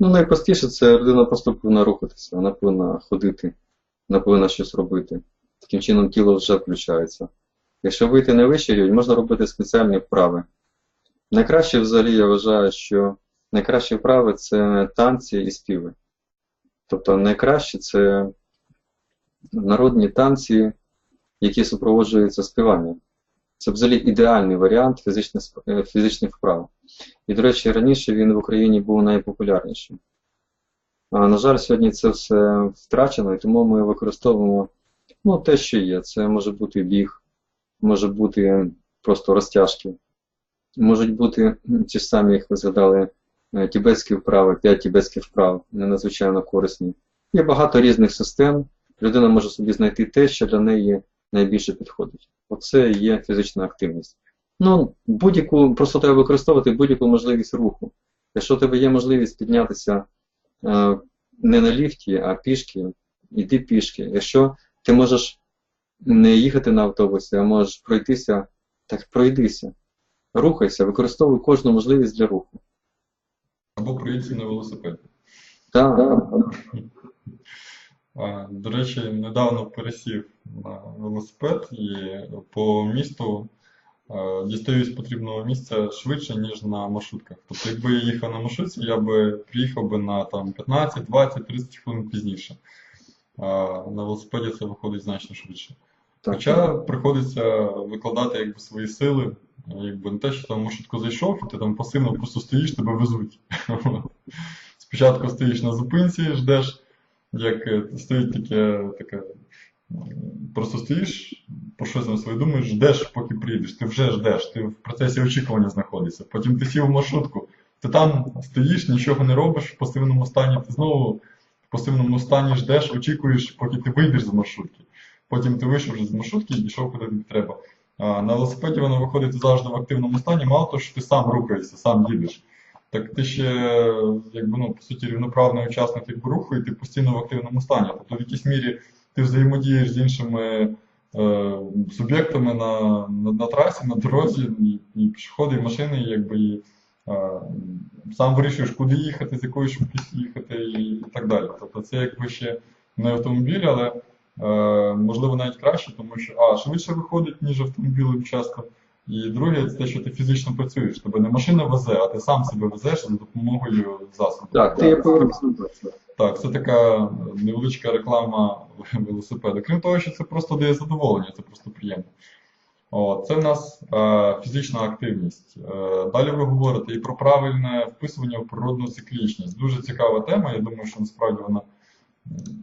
Ну, найпростіше це людина просто повинна рухатися, вона повинна ходити, вона повинна щось робити. Таким чином тіло вже включається. Якщо вийти на вищий рівень, можна робити спеціальні вправи. Найкраще взагалі я вважаю, що найкращі вправи це танці і співи. Тобто найкраще це народні танці, які супроводжуються співанням. Це взагалі ідеальний варіант фізичних, е, фізичних вправ. І, до речі, раніше він в Україні був найпопулярнішим. А, на жаль, сьогодні це все втрачено, і тому ми використовуємо ну, те, що є. Це може бути біг, може бути просто розтяжки, можуть бути ті самі, як ви згадали, е, тібетські вправи, 5 тібетських вправ, вони надзвичайно корисні. Є багато різних систем. Людина може собі знайти те, що для неї найбільше підходить. Оце і є фізична активність. Ну, будь-яку, просто треба використовувати будь-яку можливість руху. Якщо у тебе є можливість піднятися е, не на ліфті, а пішки, йди пішки. Якщо ти можеш не їхати на автобусі, а можеш пройтися, так пройдися. Рухайся, використовуй кожну можливість для руху. Або проїдься на велосипеді. Так, А, До речі, недавно пересів на велосипед і по місту дістаюсь потрібного місця швидше, ніж на маршрутках. Тобто, якби я їхав на маршрутці, я би приїхав би на там, 15, 20, 30 хвилин пізніше. На велосипеді це виходить значно швидше. так. Хоча приходиться викладати якби, свої сили, якби не те, що там маршрутку зайшов, і ти там пасивно просто стоїш, тебе везуть. Спочатку стоїш на зупинці, ждеш, як е, стоїть таке, таке. Просто стоїш, про щось там своє думаєш, ждеш, поки приїдеш. Ти вже ждеш, ти в процесі очікування знаходишся. Потім ти сів в маршрутку, ти там стоїш, нічого не робиш, в пасивному стані ти знову в пасивному стані ждеш, очікуєш, поки ти вийдеш з маршрутки. Потім ти вийшов вже з маршрутки і пішов куди тобі треба. А на велосипеді воно виходить завжди в активному стані, мало того, що ти сам рухаєшся, сам їдеш. Так ти ще, якби, ну, по суті, рівноправний учасник якби, руху, і ти постійно в активному стані. Тобто в якійсь мірі ти взаємодієш з іншими е, суб'єктами на, на, на трасі, на дорозі, і, і пішоходи, і машини, і, якби, і, е, сам вирішуєш, куди їхати, з якою швидкістю їхати і, і так далі. Тобто це якби ще не автомобіль, але е, можливо навіть краще, тому що а, швидше виходить, ніж автомобілем часто. І друге, це те, що ти фізично працюєш. Тебе не машина везе, а ти сам себе везеш за допомогою засобів. Так, ти є. Так, це така невеличка реклама велосипеда. Крім того, що це просто дає задоволення, це просто приємно. О, це в нас е, фізична активність. Е, далі ви говорите і про правильне вписування в природну циклічність. Дуже цікава тема. Я думаю, що насправді вона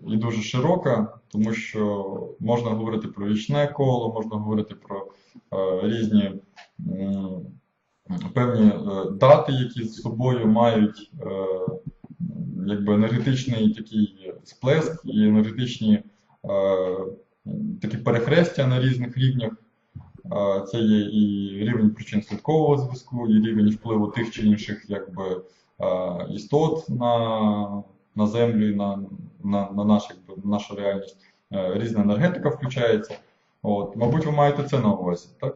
і дуже широка, тому що можна говорити про річне коло, можна говорити про е, різні певні е, дати, які з собою мають е, якби енергетичний такий сплеск і енергетичні такі перехрестя на різних рівнях. Це є і рівень причин слідкового зв'язку, і рівень впливу тих чи інших якби, істот на, на землю і на, на, на, наш, якби, на нашу реальність. Е, Різна енергетика включається. От, мабуть, ви маєте це на увазі, так?